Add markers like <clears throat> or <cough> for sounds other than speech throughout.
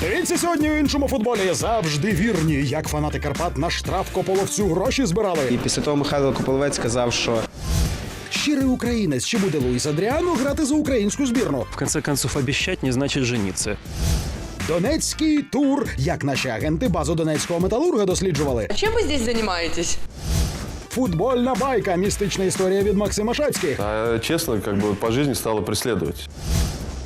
Дивіться сьогодні у іншому футболі. Завжди вірні, як фанати Карпат на штраф Кополовцю гроші збирали. І після того Михайло Кополовець сказав, що Щирий українець, чи буде Луїс Адріано грати за українську збірну? В конце концов, обещать не значит жениться. Донецький тур, як наші агенти базу донецького металурга досліджували. А Чем вы здесь занимаетесь? Футбольна байка, містична історія від Максима Шацьких. А честно, как бы по жизни стало преследовать.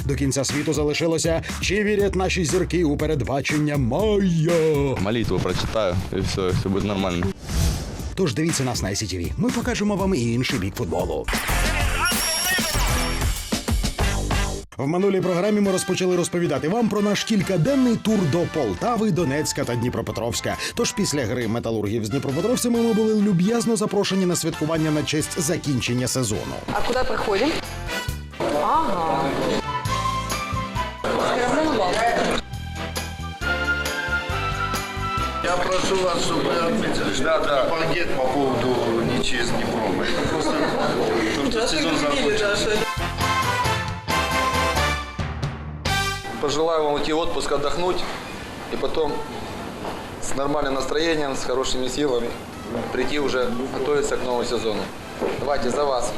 До кінця світу залишилося. Чи вірять наші зірки у передбачення Майя? Молитву прочитаю, и все, все будет нормально. Тож дивіться нас на ICTV. Ми покажемо вам і інший бік футболу. В минулій програмі ми розпочали розповідати вам про наш кількаденний тур до Полтави, Донецька та Дніпропетровська. Тож після гри металургів з Дніпропетровцями ми були люб'язно запрошені на святкування на честь закінчення сезону. А куда проходим? Ага. Прошу вас, вы отметили, да, да. пакет по поводу ничьи с Днепром. Это просто то, что сезон закончился. Пожелаю вам уйти в отпуск, отдохнуть и потом с нормальным настроением, с хорошими силами прийти уже готовиться к новому сезону. Давайте за вас.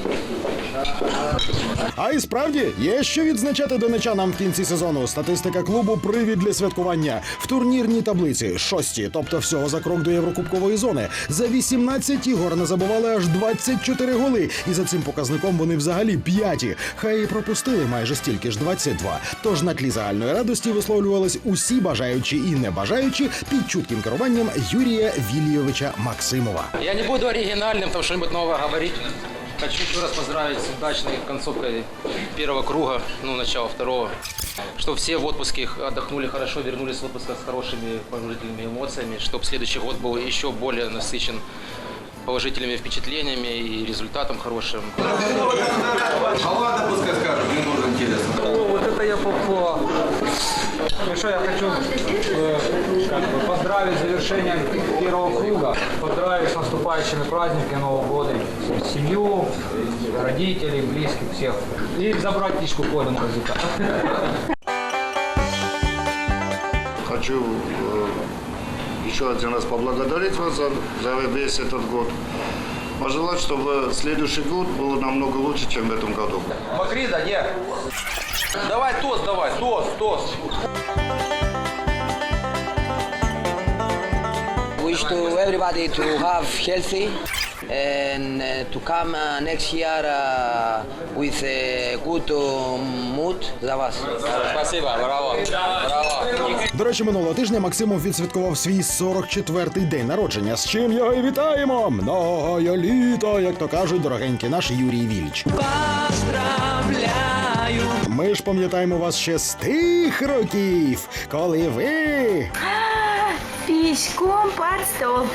А і справді є що відзначати донечанам в кінці сезону. Статистика клубу привід для святкування в турнірній таблиці шості, тобто всього за крок до Єврокубкової зони. За 18 ігор не забували аж 24 голи. І за цим показником вони взагалі п'яті. Хай і пропустили майже стільки ж 22. Тож на тлі загальної радості висловлювались усі бажаючі і не бажаючі під чутким керуванням Юрія Вільйовича Максимова. Я не буду оригинальным, там что-нибудь новое говорить. Хочу еще раз поздравить с удачной концовкой первого круга, ну, начала второго. Чтобы все в отпуске отдохнули хорошо, вернулись с отпуска с хорошими положительными эмоциями, чтобы следующий год был еще более насыщен положительными впечатлениями и результатом хорошим. Вот это я попал. Что, я хочу э, как бы поздравить с завершением первого круга. Поздравить с наступающими праздниками Нового года. Семью, родителей, близких, всех. И забрать птичку Колю морозика. Хочу э, еще один раз поблагодарить вас за, за весь этот год. Пожелать, чтобы следующий год был намного лучше, чем в этом году. Макрида, нет. Давай тост, давай, тост, тост. Wish to everybody to have healthy and uh, to come uh, next year uh, with a good uh, mood за вас. Спасибо, браво, браво. До речі, минулого тижня Максимов відсвяткував свій 44-й день народження. З чим його і вітаємо! Многое літо, як то кажуть, дорогенький наш Юрій Віліч. Ми ж пам'ятаємо вас ще з тих років, коли ви. Піськом під стол.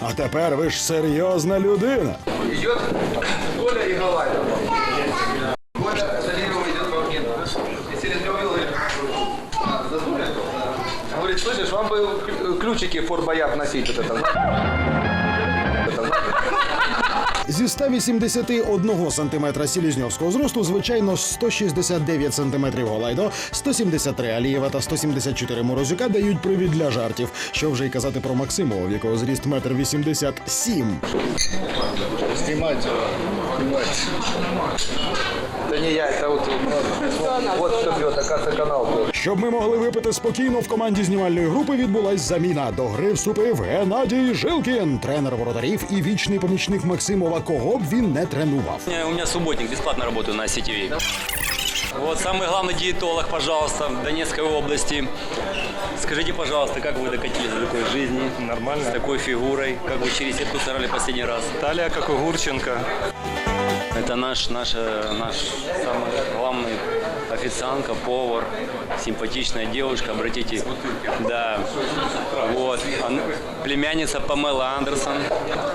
А тепер ви ж серйозна людина. Идет Коля и Галай. Коля за левого идет ко мне. И через него говорит, «А, задумали?» Говорит, слышишь, вам бы ключ- ключики Форт Боярд носить вот это. Это, знаете? Зі 181 сантиметра селізньовського зросту, звичайно, 169 сантиметрів Голайдо, 173 Алієва та 174 Морозюка дають привід для жартів. Що вже й казати про Максимова, в якого зріст метр 87. Снимайте, снимайте. Это не я, это вот, вот кто пьет, оказывается, канал пьет. Щоб ми могли випити спокійно, в команді знімальної групи відбулась заміна. До гри вступив Геннадій Жилкін, тренер воротарів і вічний помічник Максимова, кого б він не тренував. У меня, у меня субботник, бесплатно работаю на CTV. Вот самый главный диетолог, пожалуйста, в Донецкой области. Скажите, пожалуйста, как вы докатились до такой жизни? Нормально. С такой фигурой, как вы через сетку сорали последний раз? Талия, как у Гурченко. Это наш, наша, наш самый главный официантка, повар, симпатичная девушка, обратите. Да. Вот. Племянница Памела Андерсон.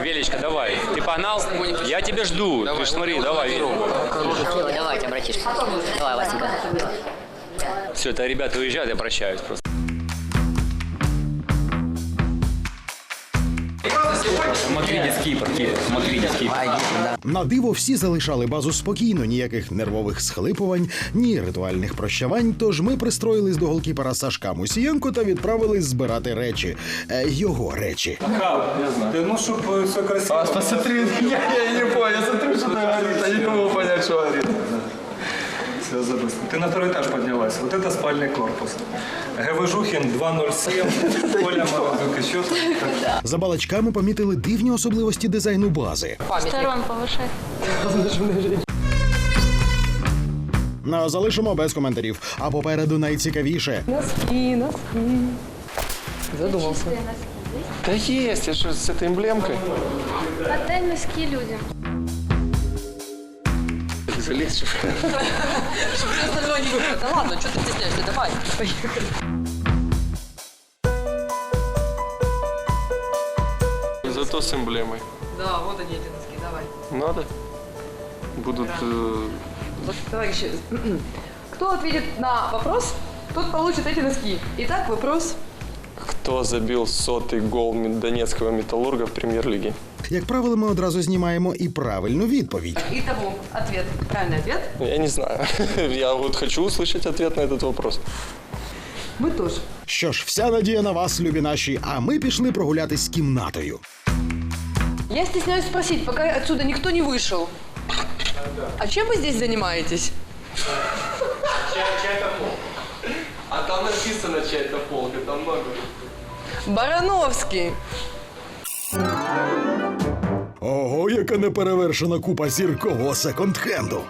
Велечка, давай. Ты погнал? Я тебя жду. Ты ж смотри, давай. Давайте, братишка. Давай, Васенька. Все, это ребята уезжают, я прощаюсь просто. Макридис Кипр, Кипр, Макридис Кипр. На диво всі залишали базу спокійно, ніяких нервових схлипувань, ні ритуальних прощавань. Тож ми пристроїлись до голкіпера Сашка Мусієнко та відправились збирати речі. Е, його речі. Ты, ну, чтобы все красиво. А, посмотри, <laughs> я, я не понял, я смотрю, что ты говоришь, а не могу понять, что говорит. Все забыл. Ты на второй этаж поднялась. Вот это спальный корпус. ГВЖухин 207, <laughs> Коля Морозук еще. За балачками помітили дивні особливості дизайну бази. Сторон повышай. Ну, залишимо без коментарів. А попереду найцікавіше. Носки, носки. Задумался. Да есть, я что, с этой эмблемкой? Отдай носки людям. Залезь, что? Чтобы все остальное не выбрать. Да ладно, что ты стесняешься, давай. Поехали. Зато с эмблемой. Да, вот они эти носки, давай. Надо? Будут... э, Вот, товарищи, <clears throat> кто ответит на вопрос, тот получит эти носки. Итак, вопрос. Кто забил сотый гол Донецкого Металлурга в премьер-лиге? Як правило, ми одразу знімаємо і правильну відповідь. Итого, ответ. Правильный ответ. Я не знаю. <laughs> Я вот хочу услышать ответ на этот вопрос. Мы тоже. Що ж, вся надія на вас, любі наші, а ми пішли прогулятись кімнатою. Я стесняюсь спросить, пока отсюда никто не вышел. А чем вы здесь занимаетесь? А там написано чья-то полка, там много. Барановский. Ого, яка неперевершена купа зіркового секонд-хенду.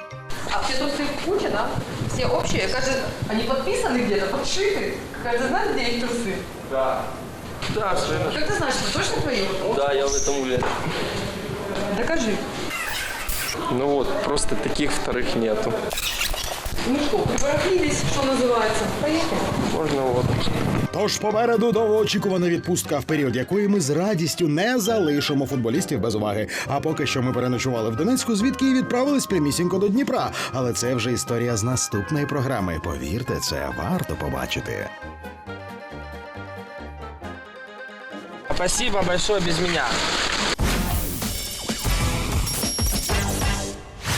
А все трусы в куче, да? Все общие? Кажется, они подписаны где-то, подшиты. Каждый знает, где их трусы? Да. Да, все верно. Как ты знаешь, что точно твои? Да, я в этом уверен. Докажи. Ну вот, просто таких вторых нету. Ну что, припорахнились, что называется. Поехали. Можно вот. Тож попереду довгоочікувана відпустка, в період якої ми з радістю не залишимо футболістів без уваги. А поки що ми переночували в Донецьку, звідки і відправились прямісінько до Дніпра. Але це вже історія з наступної програми. Повірте, це варто побачити. Спасибо большое без меня.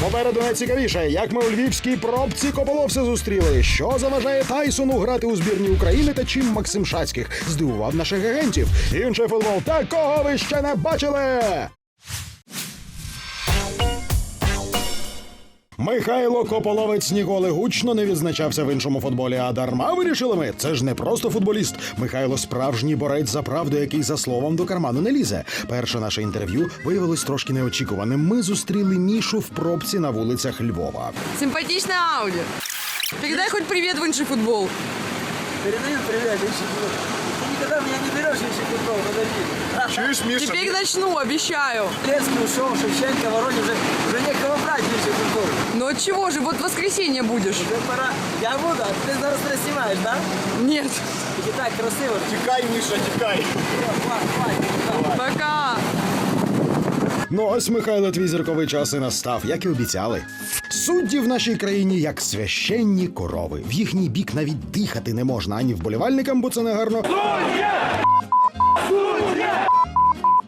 Попереду найцікавіше, як ми у львівській пробці Кополовця зустріли. Що заважає Тайсону грати у збірні України та чим Максим Шацьких здивував наших агентів. Інший футбол такого ви ще не бачили. Михайло Кополовець ніколи гучно не відзначався в іншому футболі. А дарма вирішили ми. Це ж не просто футболіст. Михайло справжній борець за правду, який за словом до карману не лізе. Перше наше інтерв'ю виявилось трошки неочікуваним. Ми зустріли Мішу в пробці на вулицях Львова. Симпатичная Ауди. Передай хоть привет в инший футбол. Передаю привет, Ты никогда меня не берешь, если футбол, подожди. Чуєш, Міша? Теперь начну, обещаю. Лецкий ушел, Шевченко, Воронин, уже, уже некого брать в футбол. Ну от чего же, вот в воскресенье будешь. Уже пора. Я буду, а ты зараз не снимаешь, да? Нет. И так красиво. Тікай, Міша, тікай. Пока. Ну ось Михайло, твій зірковий час і настав, як і обіцяли. Судді в нашій країні як священні корови. В їхній бік навіть дихати не можна ані вболівальникам, бо це не гарно.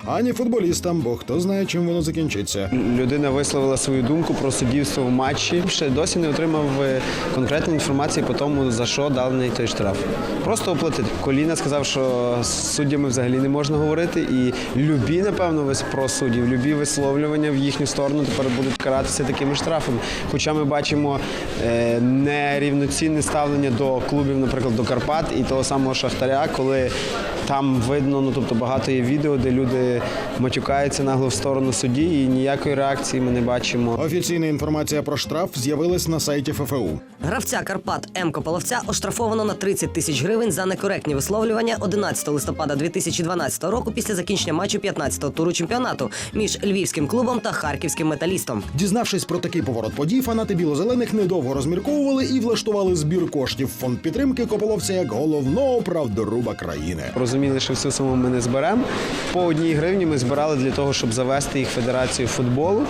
Ані футболістам, бо хто знає, чим воно закінчиться. Людина висловила свою думку про суддівство в матчі. Ще досі не отримав е, конкретної інформації по тому, за що даний той штраф. Просто оплатити. Коліна сказав, що з суддями взагалі не можна говорити. І любі, напевно, про суддів, любі висловлювання в їхню сторону тепер будуть каратися такими штрафами. Хоча ми бачимо е, нерівноцінне ставлення до клубів, наприклад, до Карпат і того самого Шахтаря, коли там видно, ну тобто багато є відео, де люди матюкаються нагло в сторону судді, і ніякої реакції ми не бачимо. Офіційна інформація про штраф з'явилась на сайті ФФУ. Гравця Карпат М. Кополовця оштрафовано на 30 тисяч гривень за некоректні висловлювання 11 листопада 2012 року після закінчення матчу 15-го туру чемпіонату між львівським клубом та харківським металістом. Дізнавшись про такий поворот подій, фанати білозелених недовго розмірковували і влаштували збір коштів в фонд підтримки Кополовця як головного правдоруба країни. Розуміли, що всю суму ми не зберемо. По одній гривні ми збирали для того, щоб завести їх в федерацію футболу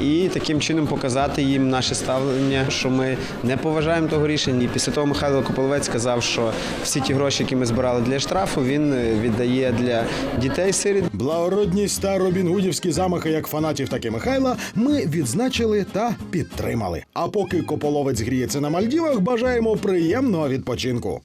і таким чином показати їм наше ставлення, що ми не поважаємо того рішення. І після того Михайло Кополовець сказав, що всі ті гроші, які ми збирали для штрафу, він е, віддає для дітей сиріт. Благородність та робінгудівські замахи як фанатів, так і Михайла ми відзначили та підтримали. А поки Кополовець гріється на Мальдівах, бажаємо приємного відпочинку.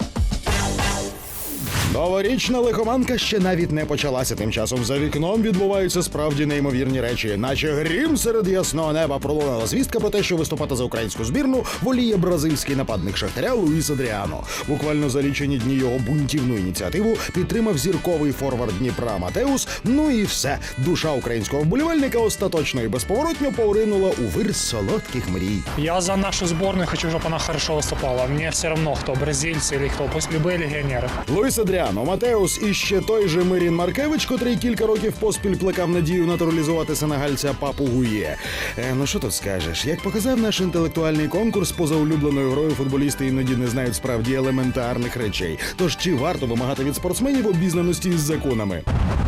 Новорічна лихоманка ще навіть не почалася. Тим часом за вікном відбуваються справді неймовірні речі, наче грім серед ясного неба пролунала звістка про те, що виступати за українську збірну воліє бразильський нападник Шахтаря Луїс Адріано. Буквально за лічені дні його бунтівну ініціативу підтримав зірковий форвард Дніпра Матеус. Ну і все. Душа українського вболівальника остаточно і безповоротньо поринула у вир солодких мрій. Я за нашу сборную хочу, чтобы она хорошо выступала. Мне все равно, кто бразильцы или кто, пусть любые легионеры. Луїс Адріано, Матеус і ще той же Мирін Маркевич, котрий кілька років поспіль плекав надію натуралізувати сенегальця папу Гує. Е, ну що тут скажеш? Як показав наш інтелектуальний конкурс, поза улюбленою грою футболісти іноді не знають справді елементарних речей. Тож чи варто вимагати від спортсменів обізнаності із законами?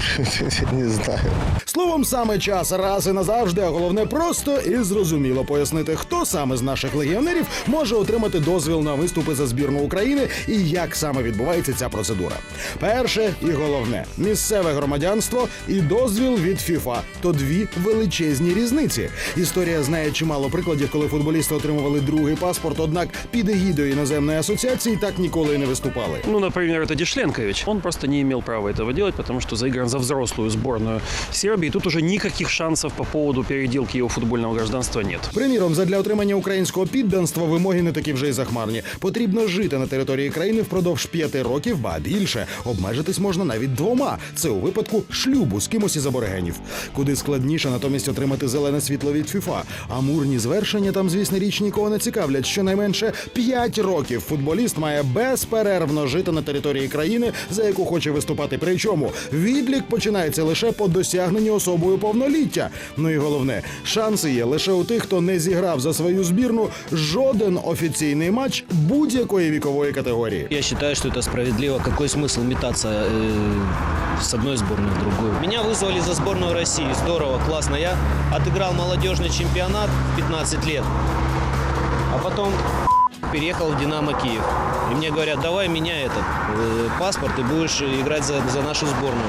<laughs> Не знаю. Словом, саме час раз і назавжди, а головне просто і зрозуміло пояснити, хто саме з наших легіонерів може отримати дозвіл на виступи за збірну України і як саме відбувається ця процедура. Перше і головне місцеве громадянство і дозвіл від ФІФА то дві величезні різниці. Історія знає чимало прикладів, коли футболісти отримували другий паспорт, однак під егідою іноземної асоціації так ніколи і не виступали. Ну, например, это Дишленкович. Он просто не имел права этого делать, потому что заигран за взрослую сборную Сербии. Тут уже никаких шансов по поводу переделки его футбольного гражданства нет. Приміром, задля отримання українського підданства вимоги не такі вже й захмарні. Потрібно жити на території країни впродовж п'яти років, ба більше. Обмежитись можна навіть двома. Це у випадку шлюбу з кимось із аборигенів. Куди складніше натомість отримати зелене світло від ФІФА. Амурні звершення там, звісно, річ нікого не цікавлять. Щонайменше п'ять років футболіст має безперервно жити на території країни, за яку хоче виступати. Причому відлік починається лише по досягненні особою повноліття. Ну і головне, шанси є лише у тих, хто не зіграв за свою збірну жоден офіційний матч будь-якої вікової категорії. Я считаю, что это справедливо. Какой смысл метаться э, с одной сборной в другую? Меня вызвали за сборную России. Здорово, классно. Я отыграл молодежный чемпионат в 15 лет. А потом переехал в «Динамо Киев». И мне говорят, давай меняй этот э, паспорт, и будешь играть за, за нашу сборную.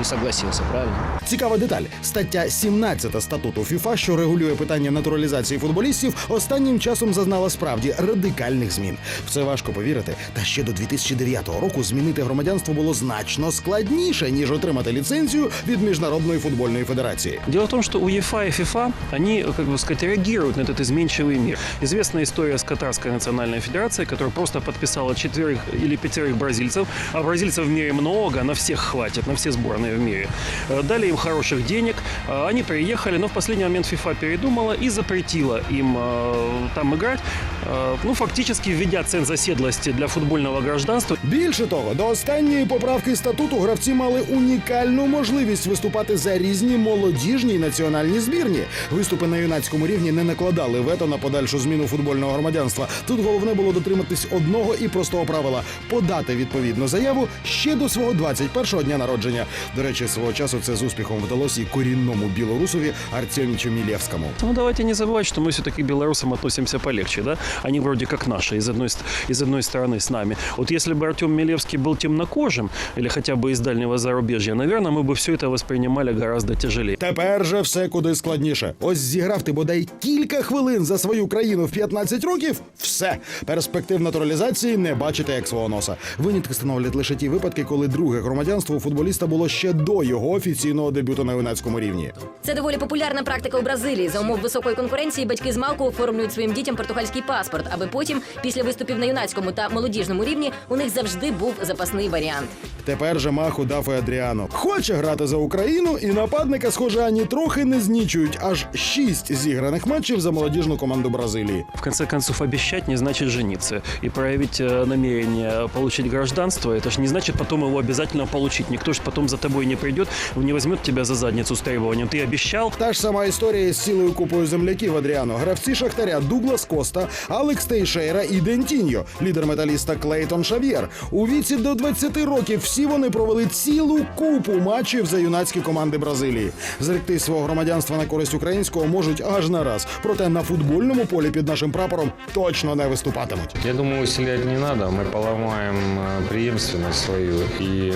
И согласился, правильно? Цікава деталь. Стаття 17 статуту ФІФА, що регулює питання натуралізації футболістів, останнім часом зазнала справді радикальних змін. В це важко повірити. Та ще до 2009 року змінити громадянство було значно складніше ніж отримати ліцензію від міжнародної футбольної федерації. Дело в том, что УЕФА и ФИФА, они, как бы сказать, реагируют на этот изменчивый мир. Известна история с Катарской национальной федерацией, которая просто подписала четверых или пятерых бразильцев, а бразильцев в мире много, на всех хватит, на все сборные в мире. Э, Дали им хороших денег, э, они приехали, но в последний момент ФИФА передумала и запретила им э, там играть, э, ну, фактически введя ценз оседлости для футбольного гражданства. Більше того, до останньої поправки статуту гравці мали унікальну можливість виступати за різні молодіжні й національні збірні. Виступи на юнацькому рівні не накладали вето на подальшу зміну футбольного громадянства. Тут головне було дотриматись одного і простого правила подати відповідну заяву ще до свого 21-го дня народження. До речі, свого часу це з успіхом вдалося і корінному білорусові Артемічу Мілєвському. Ну, давайте не забывать, что мы все-таки к белорусам относимся полегче, да? Они вроде как наши, из одной, ст- из одной стороны с нами. Вот если бы Артем Милевский был темнокожим, или хотя бы из дальнего зарубежья, наверное, мы бы все это воспринимали гораздо тяжелее. Тепер же все куди складніше. Ось зіграв ти бодай кілька хвилин за свою країну в 15 років. Все перспектив натуралізації не бачите як свого носа. Винятки становлять лише ті випадки, коли друге громадянство у футболіста було ще до його офіційного дебюту на юнацькому рівні. Це доволі популярна практика у Бразилії. За умов високої конкуренції батьки з малку оформлюють своїм дітям португальський паспорт, аби потім, після виступів на юнацькому та молодіжному рівні, у них завжди був запасний варіант. Тепер же маху дав і Адріано. Хоче грати за Україну, і нападника, схоже, ані трохи не знічують. Аж шість зіграних матчів за молодіжну команду Бразилії. В конце концов, обещать не значит жениться. И проявить э, намерение получить гражданство, это же не значит потом его обязательно получить. Никто же потом за тобой тобой не придет, не возьмет тебя за задницу с требованием. Ты обещал, Та ж сама історія з цілою купою земляків Адріано. Гравці Шахтаря Дуглас Коста, Алекс Тейшейра і Дентіньо, лідер металіста Клейтон Шав'єр. У віці до 20 років всі вони провели цілу купу матчів за юнацькі команди Бразилії. Зректи свого громадянства на користь українського можуть аж на раз. Проте на футбольному полі під нашим прапором точно не виступатимуть. Я думаю, усилять не надо. Мы поломаем э, преемственность свою. И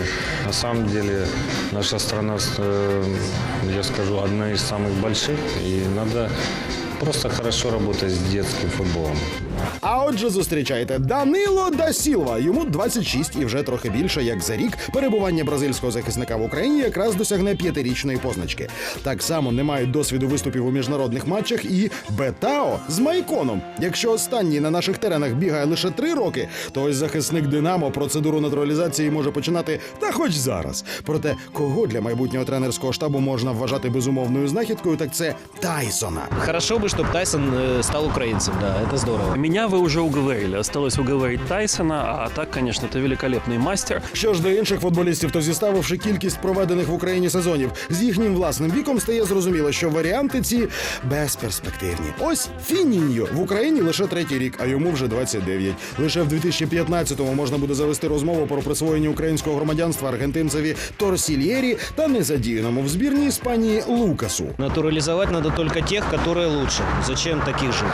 на самом деле наша страна, э, я скажу, одна из самых больших. И надо просто хорошо работать с детским футболом. А отже, зустрічайте Данило да Сілва. Йому 26 і вже трохи більше, як за рік перебування бразильського захисника в Україні якраз досягне п'ятирічної позначки. Так само не мають досвіду виступів у міжнародних матчах і Бетао з Майконом. Якщо останній на наших теренах бігає лише три роки, то ось захисник Динамо процедуру натуралізації може починати та хоч зараз. Проте кого для майбутнього тренерського штабу можна вважати безумовною знахідкою, так це Тайсона. Хорошо бы, чтобы Тайсон э, стал украинцем, да, это здорово. меня вы уже уговорили. Осталось уговорить Тайсона, а так, конечно, это великолепный мастер. Що ж до інших футболістів, то зіставивши кількість проведених в Україні сезонів з їхнім власним віком, стає зрозуміло, що варіанти ці безперспективні. Ось Фініньо в Україні лише третій рік, а йому вже 29. Лише в 2015-му можна буде завести розмову про присвоєння українського громадянства аргентинцеві Торсільєрі та незадіяному в збірній Іспанії Лукасу. Натурализовать надо только тех, которые лучше. Зачем таких же?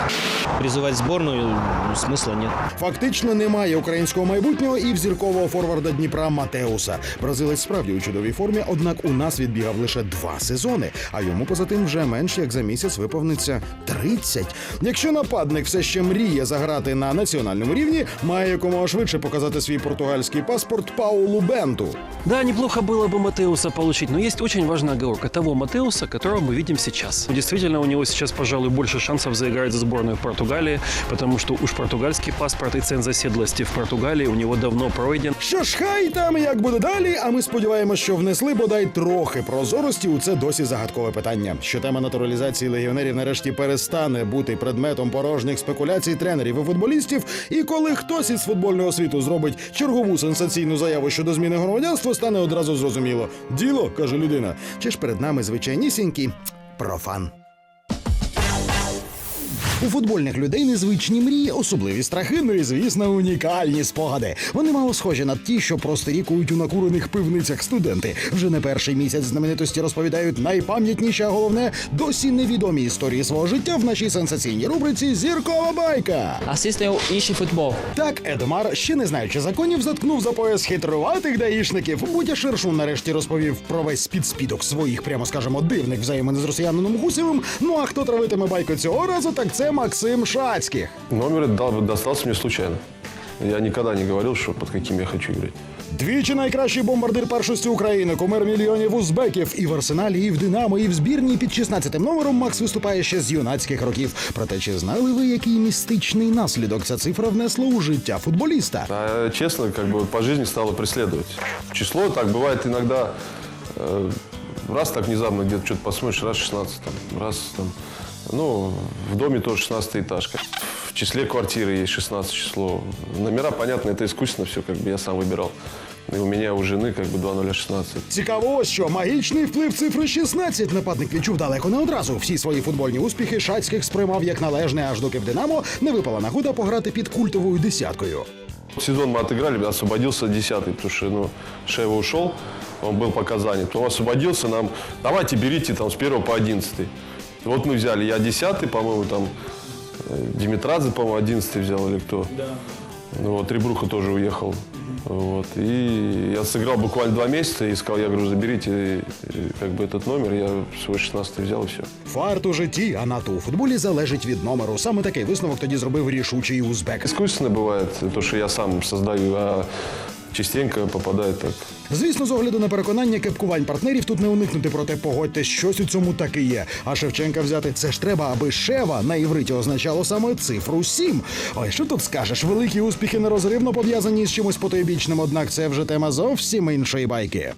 Призывать сборную ну, смысла нет. Фактично немає українського майбутнього і в зіркового форварда Дніпра Матеуса. Бразилець справді у чудовій формі, однак у нас відбігав лише два сезони, а йому поза тим вже менш як за місяць виповниться 30. Якщо нападник все ще мріє заграти на національному рівні, має якомога швидше показати свій португальський паспорт Паулу Бенту. Да, неплохо было бы Матеуса получить, но есть очень важная оговорка того Матеуса, которого мы видим сейчас. Действительно, у него сейчас, пожалуй, больше шансов заиграть за сборную Португалии, потому что уж португальский паспорт и ценз оседлости в Португалии у него давно пройден. Що ж, хай там як буде далі, а ми сподіваємося, що внесли бодай трохи прозорості у це досі загадкове питання. Що тема натуралізації легіонерів нарешті перестане бути предметом порожніх спекуляцій тренерів і футболістів. І коли хтось із футбольного світу зробить чергову сенсаційну заяву щодо зміни громадянства, стане одразу зрозуміло. Діло каже людина. Чи ж перед нами звичайнісінький профан. У футбольних людей незвичні мрії, особливі страхи, ну і звісно, унікальні спогади. Вони мало схожі на ті, що просто рікують у накурених пивницях студенти. Вже не перший місяць знаменитості розповідають найпам'ятніші, а головне досі невідомі історії свого життя в нашій сенсаційній рубриці Зіркова байка. Асистив інший футбол. Так, Едмар, ще не знаючи законів, заткнув за пояс хитруватих даїшників. Будя Шершун нарешті розповів про весь підспідок своїх, прямо скажемо, дивних взаємин з росіянином Гусєвим. Ну а хто травитиме байку цього разу, так це Максим Шацьких. Номер дал- достался мне случайно. Я никогда не говорил, что под каким я хочу играть. Двічі найкращий бомбардир першості України, кумир мільйонів узбеків. І в арсеналі, і в Динамо, і в збірній під 16 номером Макс виступає ще з юнацьких років. Проте чи знали ви, який містичний наслідок ця цифра внесла у життя футболіста? А честно, как бы по жизни стало преследовать. Число так бывает иногда, э, раз так внезапно где-то что-то посмотришь, раз 16, там, раз там, ну, в доме тоже 16 этаж. В числе квартиры есть 16 число. Номера, понятно, это искусственно все, как бы я сам выбирал. И у меня у жены как бы 2016. Цікаво, ось що магічний вплив цифри 16 нападник відчув далеко не одразу. Всі свої футбольні успіхи Шацьких сприймав як належне, аж доки в Динамо не випала нагода пограти під культовою десяткою. Сезон мы отыграли, освободился 10-й, потому что ну, Шева ушел, он был пока занят. Потом освободился нам, давайте берите там с 1 по 11. Вот мы взяли, я 10 по-моему, там э, Димитрадзе, по-моему, 11 взял или кто. Да. Ну, вот Ребруха тоже уехал. Вот. И я сыграл буквально два месяца и сказал, я говорю, заберите э, как бы этот номер, я свой 16 взял и все. Фарт у житті, а НАТО у футболі залежить від номеру. Саме такий висновок тоді зробив рішучий узбек. Искусственно бывает, то, что я сам создаю, а частенько попадає так. Звісно, з огляду на переконання кепкувань партнерів тут не уникнути, проте погодьте, щось у цьому таки є. А Шевченка взяти це ж треба, аби Шева на івриті означало саме цифру 7. Ой, що тут скажеш? Великі успіхи нерозривно пов'язані з чимось потойбічним, однак це вже тема зовсім іншої байки.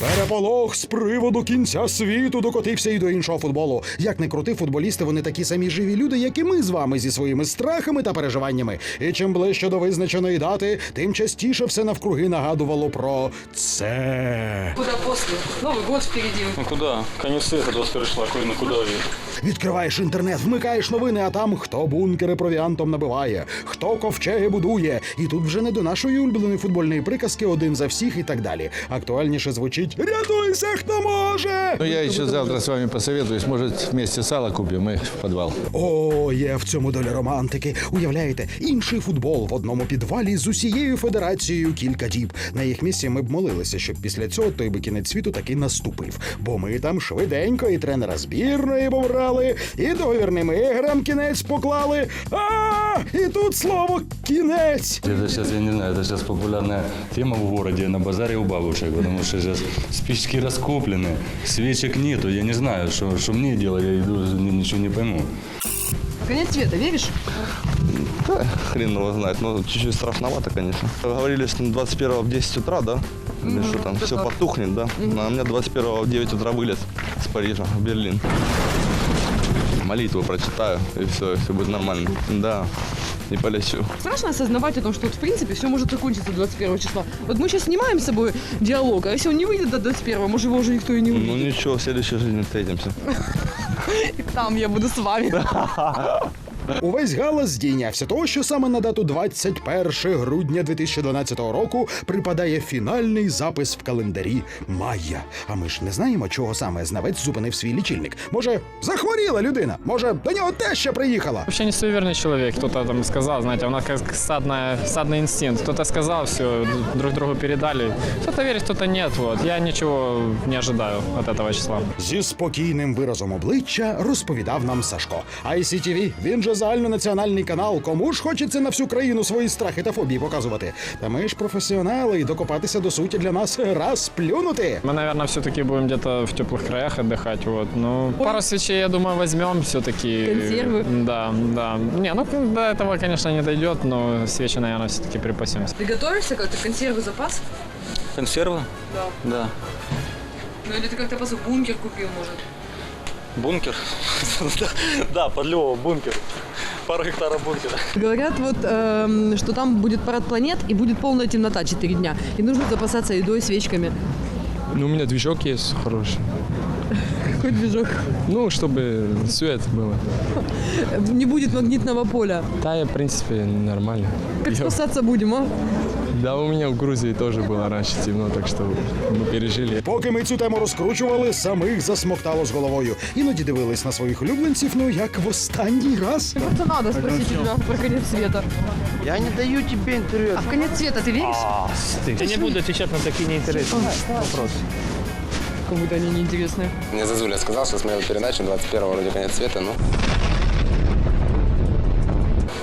Переполох з приводу кінця світу докотився і до іншого футболу. Як не крути, футболісти, вони такі самі живі люди, як і ми з вами зі своїми страхами та переживаннями. І чим ближче до визначеної дати, тим частіше все навкруги нагадувало про це. Куда після? Новий год впереди. Ну куда? Конец света 21 шла, ну куда ее? Відкриваєш інтернет, вмикаєш новини, а там хто бункери провіантом набиває, хто ковчеги будує. І тут вже не до нашої улюбленої футбольної приказки один за всіх і так далі. Актуальніше звучить Рятуйся, хто може! Ну, я еще завтра с вами посоветуюсь. Может, вместе сало купим и в подвал. О, є в цьому доля романтики. Уявляєте, інший футбол в одному підвалі з усією федерацією кілька діб. На їх місці ми б молилися, щоб після цього той би кінець світу таки наступив. Бо ми там швиденько і тренера збірної побрали, і договірним іграм кінець поклали. А і тут слово кінець. Это сейчас, я не знаю, это сейчас популярная тема в городе на базаре у бабушек, потому что сейчас спички раскуплены, свечек нету, я не знаю, что, что мне делать, я иду, ни- ничего не пойму. Конец света, веришь? Да, хрен его знает. Ну, чуть-чуть страшновато, конечно. Говорили, что 21 в 10 утра, да? Или что там, все потухнет, да? А у меня 21 в 9 утра вылет с Парижа в Берлин. Молитву прочитаю, и все, все будет нормально. Да, и полечу. Страшно осознавать о том, что вот, в принципе все может закончиться 21 числа. Вот мы сейчас снимаем с собой диалог, а если он не выйдет до 21, может его уже никто и не Ну ничего, в следующей жизни встретимся. <laughs> И там я буду с вами. <laughs> Увесь галас здійнявся того, що саме на дату 21 грудня 2012 року припадає фінальний запис в календарі Майя. А ми ж не знаємо, чого саме знавець зупинив свій лічильник. Може, захворіла людина? Може, до нього теща приїхала? Вообще не суеверный человек. Кто-то там сказал, знаете, у нас как стадная, стадный инстинкт. Кто-то сказал, все, друг другу передали. Кто-то верит, кто-то нет. Вот. Я ничего не ожидаю от этого числа. Зі спокійним виразом обличчя розповідав нам Сашко. ICTV, він же загальнонаціональний канал. Кому ж хочеться на всю країну свої страхи та фобії показувати? Та ми ж професіонали, і докопатися до суті для нас <laughs> раз плюнути. Мы, наверное, все-таки будем где-то в теплых краях отдыхать. Вот. Ну, пару свечей, я думаю, возьмем все-таки. Консервы? Да, да. Не, ну до этого, конечно, не дойдет, но свечи, наверное, все-таки припасемся. Ты готовишься как-то? Консервы запас? Консервы? Да. Да. Ну или ты как-то по бункер купил, может? Бункер? <laughs> Да, под Львова бункер. Пару гектаров бункера. Говорят, вот, что там будет парад планет и будет полная темнота 4 дня. И нужно запасаться едой, свечками. Ну, у меня движок есть хороший. Какой движок? Ну, чтобы свет было. Не будет магнитного поля. Да, я, в принципе, нормально. Как Я- спасаться будем, а? Да, у меня в Грузии тоже было раньше темно, так что мы пережили. Поки ми цю тему розкручували, самих засмоктало з головою. Іноді дивились на своїх улюбленців, ну як в останній раз. Просто надо спросить у тебя про конец света. Я не даю тебе интервью. А в конец света ты веришь? Я не буду отвечать на такие неинтересные вопросы. Как будто они неинтересные. Мне Зазуля сказал, что смотрел передачу 21-го вроде конец света, ну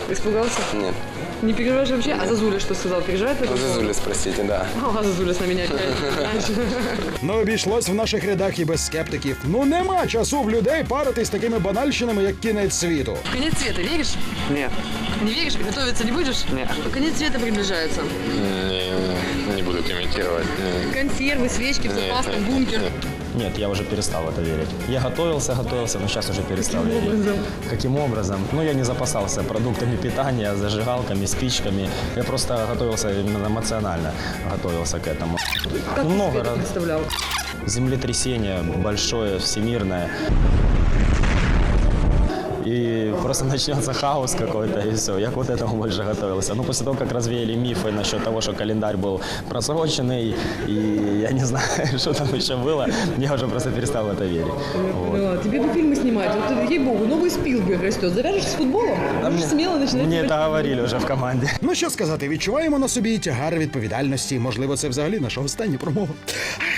Испугался? нет. Не переживаешь вообще? А Зазуля что сказал? Переживает? по У этому поводу? Спросите, да. <laughs> А Зазуля с нами не опять. <laughs> Ну, обійшлось в наших рядах і без скептиків. Ну нема часу в людей паритись такими банальщинами, як кінець світу. Конец света веришь? Нет. Не веришь? Готовиться не будешь? Нет. Конец света приближается. Не, не буду комментировать. Консервы, свечки, все паста, бункер. Нет, я уже перестал в это верить. Я готовился, готовился, но сейчас уже перестал Каким верить. образом? Каким образом? Ну, я не запасался продуктами питания, зажигалками, спичками. Я просто готовился именно эмоционально, готовился к этому. Как Ну, ты много себе это раз. представлял? Землетрясение большое, всемирное. И просто начнется <laughs> хаос какой-то, и все. Я к вот этому больше готовился. Ну, после того, как развеяли мифы насчет того, что календарь был просроченный, и я не <laughs> знаю, что там еще было, я уже просто перестал в это верить. Вот. Поняла. Тебе бы фильмы снимать. Вот, ей-богу, новый Спилберг растет. Завяжешься с футболом, можешь смело начинать Мне снимать это фильмы. говорили уже в команде. Ну що сказати, відчуваємо на собі тягар відповідальності. Можливо, це взагалі наша остання промова.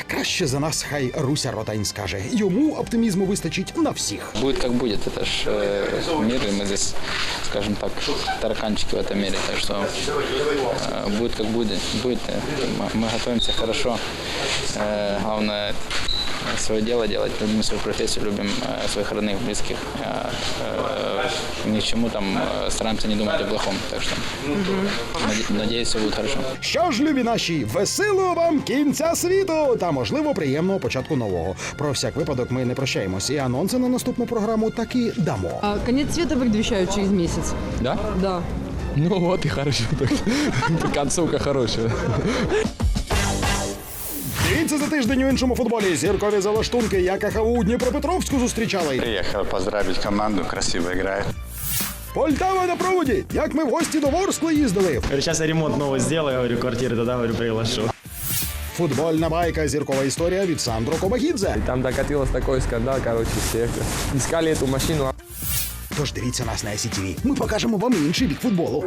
Краще за нас, хай Руся Ротань скаже. Йому оптимізму вистачить на всіх. Будет как будет, это ж э, мир, и мы здесь, скажем так, тараканчики в этом мире, так что э, будет как будет, будет. э, мы- мы готовимся хорошо, Э, главное свое дело делать, любим свою профессию, любим э, своих родных, близких. Э, э, ни к чему там э, стараемся не думать о плохом. Так что наде- надеюсь, все будет хорошо. Що ж, любі наші, веселого вам кінця світу та можливо приємного початку нового. Про всяк випадок ми не прощаємось, і анонси на наступну програму таки дамо. А конец света предвещают через месяц. Да? Да. Ну вот и хорошо. так. <laughs> Концовка хорошая. Дивіться за тиждень у іншому футболі. Зіркові залаштунки, як АХУ у Дніпропетровську зустрічали. Приехал поздравить команду, красиво играет. Полтава на проводі. Як ми в гості до Ворскли їздили. Говорю, сейчас я ремонт новый сделаю, говорю, квартиры тогда, говорю, приглашу. Футбольна байка, зіркова історія від Сандро Кобахідзе. Там докатилось такой скандал, короче, всех. Искали эту машину, Тож дивіться нас на ICTV. Ми покажемо вам інший бік футболу.